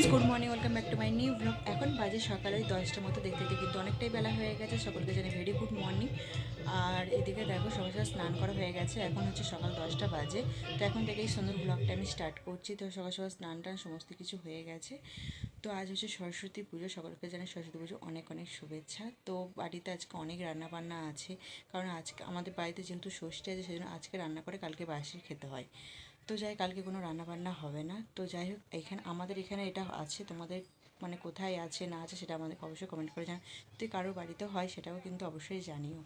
Friends good morning welcome back to my new blog এখন বাজে সকালে ওই দশটার মতো, দেখতে দেখি কিন্তু অনেকটাই বেলা হয়ে গেছে। সকলকে জানি ভেরি গুড মর্নিং আর এদিকে দেখো, সবার সাথে স্নান করা হয়ে গেছে। এখন হচ্ছে সকাল দশটা বাজে। তো এখন থেকেই সুন্দর ব্লগটা আমি স্টার্ট করছি। তো সকাল সকাল স্নান টান সমস্ত কিছু হয়ে গেছে। তো আজ হচ্ছে সরস্বতী পুজো। সকলকে জানি সরস্বতী পুজো অনেক অনেক শুভেচ্ছা। তো বাড়িতে আজকে অনেক রান্নাবান্না আছে। কারণ আজকে আমাদের বাড়িতে যেহেতু ষষ্ঠী আছে, সেজন্য আজকে রান্না করে কালকে বাসি খেতে হয়। তো যাই কালকে কোনো রান্নাবান্না হবে না। তো যাই হোক, এখানে আমাদের এখানে এটা আছে। তোমাদের মানে কোথায় আছে, না আছে সেটা আমাদেরকে অবশ্যই কমেন্ট করে জানান যদি কারোর বাড়িতে হয় সেটাও কিন্তু অবশ্যই জানিও।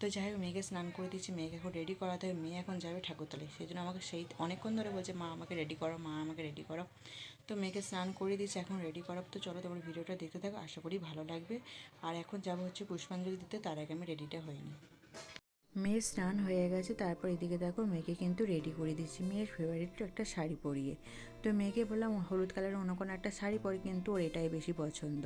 তো যাই হোক, মেয়েকে স্নান করে দিচ্ছি মেয়েকে এখন রেডি করাতে হবে। মেয়ে এখন যাবে ঠাকুরতলে সেই জন্য আমাকে সেই অনেকক্ষণ ধরে বলছে, মা, আমাকে রেডি করো, মা, আমাকে রেডি করো। তো মেয়েকে স্নান করে দিচ্ছি এখন রেডি করাব তো চলো তোমার ভিডিওটা দেখতে থাকো। আশা করি ভালো লাগবে। আর এখন যাব হচ্ছে পুষ্পাঞ্জলি দিতে। তার আগে আমি রেডিটা হইনি মেয়ের স্নান হয়ে গেছে, তারপর এদিকে দেখো মেয়েকে কিন্তু রেডি করে দিচ্ছি। মেয়ের ফেভারিট একটা শাড়ি পরিয়ে। তো মেয়েকে বললাম, হলুদ কালারের অন্য কোনো একটা শাড়ি পরে, কিন্তু ওর এটাই বেশি পছন্দ।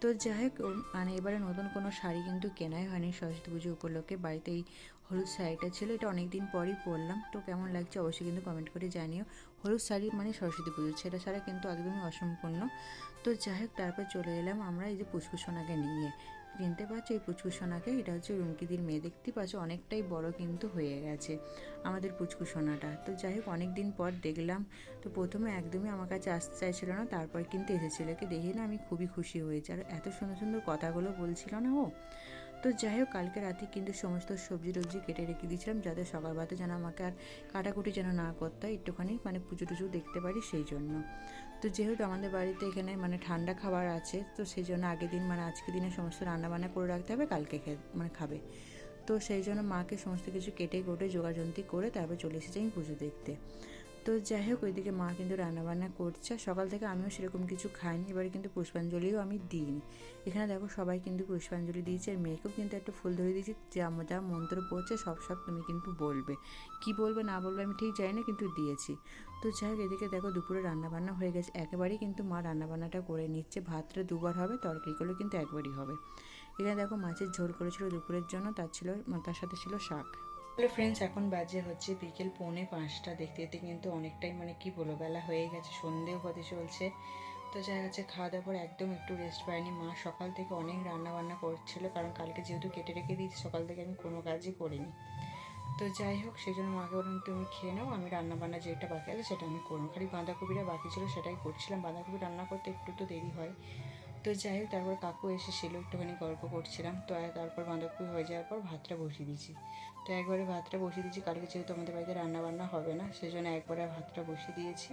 তো যাই হোক মানে এবারে নতুন কোনো শাড়ি কিন্তু কেনাই হয়নি। সরস্বতী পুজো উপলক্ষে বাড়িতে এই হলুদ শাড়িটা ছিল, এটা অনেক দিন পরই পরলাম। তো কেমন লাগছে অবশ্যই কিন্তু কমেন্ট করে জানিও। হলুদ শাড়ি মানে সরস্বতী পুজো, সেটা ছাড়া কিন্তু একদমই অসম্পূর্ণ। তো যাই হোক, তারপর চলে এলাম আমরা এই যে পুষ্কুসোনাকে নিয়ে। চিনতে পারছ এই পুচকুসোনাকে, এটা হচ্ছে রুমকিদির মেয়ে, দেখতে পাচ্ছ অনেকটাই বড় কিন্তু হয়ে গেছে আমাদের পুচকুসোনাটা। তো যাই হোক অনেক দিন পর দেখলাম, তো প্রথমে একদমই আমার কাছে আসতে চাইছিল না, তারপর কিন্তু এসেছিল। একে দেখে না আমি খুবই খুশি হয়েছি। আর এত সুন্দর সুন্দর কথাগুলো বলছিল না ও। তো যাই হোক, কালকে রাতে কিন্তু সমস্ত সবজি টবজি কেটে রেখে দিয়েছিলাম, যাতে সকালবেলাতে যেন আমাকে আর কাটাকুটি যেন না করতে হয়, একটুখানি মানে পুজো টুজো দেখতে পারি সেই জন্য। তো যেহেতু আমাদের বাড়িতে এখানে মানে ঠান্ডা খাবার আছে, তো সেই জন্য আগের দিন মানে আজকে দিনে সমস্ত রান্নাবান্না করে রাখতে হবে, কালকে মানে খাবে। তো সেই জন্য মাকে সমস্ত কিছু কেটে কোটে যোগাযোগ করে তারপর চলে এসেছি আমি পুজো দেখতে। তো যাই হোক, ওইদিকে মা কিন্তু রান্নাবান্না করছে সকাল থেকে আমিও সেরকম কিছু খাইনি। এবারে কিন্তু পুষ্পাঞ্জলিও আমি দিইনি। এখানে দেখো সবাই কিন্তু পুষ্পাঞ্জলি দিয়েছে আর মেয়েকেও কিন্তু একটা ফুল ধরে দিয়েছি। যা যা মন্ত্র পড়ছে, সব সব তুমি কিন্তু বলবে। কি বলবে, না বলবে আমি ঠিক জানি না, কিন্তু দিয়েছি। তো যাই হোক, এদিকে দেখো দুপুরে রান্নাবান্না হয়ে গেছে। একেবারেই কিন্তু মা রান্নাবান্নাটা করে নিচ্ছে। ভাতটা দুবার হবে তরকারিগুলো কিন্তু একবারই হবে। এখানে দেখো মাছের ঝোল করেছিল দুপুরের জন্য, তার ছিল, তার সাথে ছিল শাক। হ্যালো ফ্রেন্ডস এখন বাজে হচ্ছে বিকেল পৌনে পাঁচটা। দেখতে দেখতে কিন্তু অনেকটাই মানে কি বলো বেলা হয়ে গেছে, সন্ধেও হতে চলছে। তো যাই হচ্ছে খাওয়া দাওয়ার পর একদম একটু রেস্ট পাইনি। মা সকাল থেকে অনেক রান্না বান্না করছিল, কারণ কালকে যেহেতু কেটে রেখে দিয়েছি, সকাল থেকে আমি কোনো কাজই করিনি। তো যাই হোক, সেই জন্য মাকে বললাম, তুমি খেয়ে নাও, আমি রান্না বান্না যেটা বাকি আছে সেটা আমি করব। খালি বাঁধাকপিটা বাকি ছিল সেটাই করছিলাম। বাঁধাকপি রান্না করতে একটু তো দেরি হয়। তো যাই হোক, তারপর কাকু এসেছিল, একটুখানি গল্প করছিলাম। তো তারপর বাঁধাকপি হয়ে যাওয়ার পর ভাতটা বসিয়ে দিয়েছি। তো একবারে ভাতটা বসিয়ে দিয়েছি, কালকে যেহেতু আমাদের বাড়িতে রান্না বান্না হবে না সেই জন্য একবারে ভাতটা বসিয়ে দিয়েছি।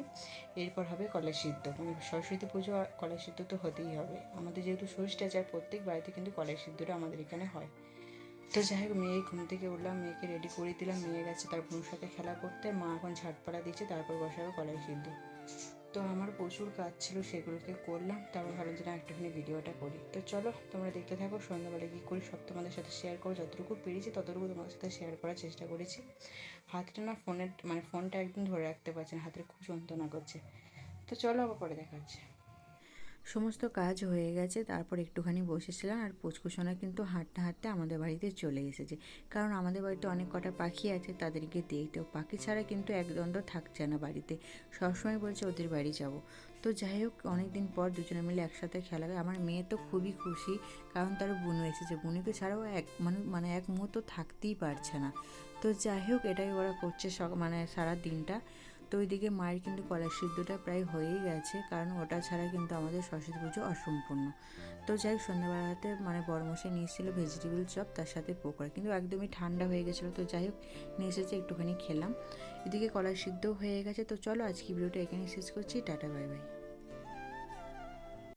এরপর হবে কলা সিদ্ধ। মানে সরস্বতী পুজো কলাই সিদ্ধ তো হতেই হবে। আমাদের যেহেতু ষষ্ঠী আছে আর প্রত্যেক বাড়িতে কিন্তু কলাই সিদ্ধটা আমাদের এখানে হয়। তো যাই হোক, মেয়ে ঘুম থেকে উঠলাম, মেয়েকে রেডি করে দিলাম, মেয়ে গেছে তার বোনের সাথে খেলা করতে, মা এখন ঝাটপাড়া দিচ্ছে, তারপর বসাবে কলাই সিদ্ধ। তো আমার প্রচুর কাজ ছিল সেগুলোকে করলাম, তারপর ভাবলাম যে না, একটুখানি ভিডিওটা করি। তো চলো, তোমরা দেখতে থাকো, সন্ধ্যাবেলা কী করি, সব তোমাদের সাথে শেয়ার করো যতটুকু পেরেছি ততটুকু তোমাদের সাথে শেয়ার করার চেষ্টা করেছি। হাতটা না ফোনের মানে ফোনটা একদম ধরে রাখতে পারছে না, হাতের খুব যন্ত্রণা করছে। তো চলো আবার পরে দেখা হচ্ছে। সমস্ত কাজ হয়ে গেছে, তারপর একটুখানি বসেছিলাম আর পুচকুসোনা কিন্তু হাঁটতে হাঁটতে আমাদের বাড়িতে চলে এসেছে। কারণ আমাদের বাড়িতে অনেক কটা পাখি আছে, তাদেরকে দেখতেও পাখি ছাড়া কিন্তু একদণ্ড থাকছে না বাড়িতে। সবসময় বলছে ওদের বাড়ি যাব। তো যাই হোক অনেক দিন পর দুজনে মিলে একসাথে খেলা আমার মেয়ে তো খুবই খুশি, কারণ তার বুনু এসেছে। বুনুকে ছাড়াও এক মানে মানে এক মুহূর্ত থাকতেই পারছে না। তো যাই হোক, এটাই ওরা করছে মানে সারা দিনটা। তো ওইদিকে মায়ের কিন্তু কলা সিদ্ধটা প্রায় হয়েই গেছে, কারণ ওটা ছাড়া কিন্তু আমাদের সরস্বতী পুজো অসম্পূর্ণ। তো যাই হোক, সন্ধ্যাবেলাতে মানে বরমশে নিয়ে এসেছিল ভেজিটেবল চপ তার সাথে পকোড়া। কিন্তু একদমই ঠান্ডা হয়ে গেছিল, তো যাই হোক, নিয়ে এসেছে, একটুখানি খেলাম। এদিকে কলা সিদ্ধ হয়ে গেছে, তো চলো আজকে ভিডিওটা এখানে শেষ করছি, টাটা, বাই বাই।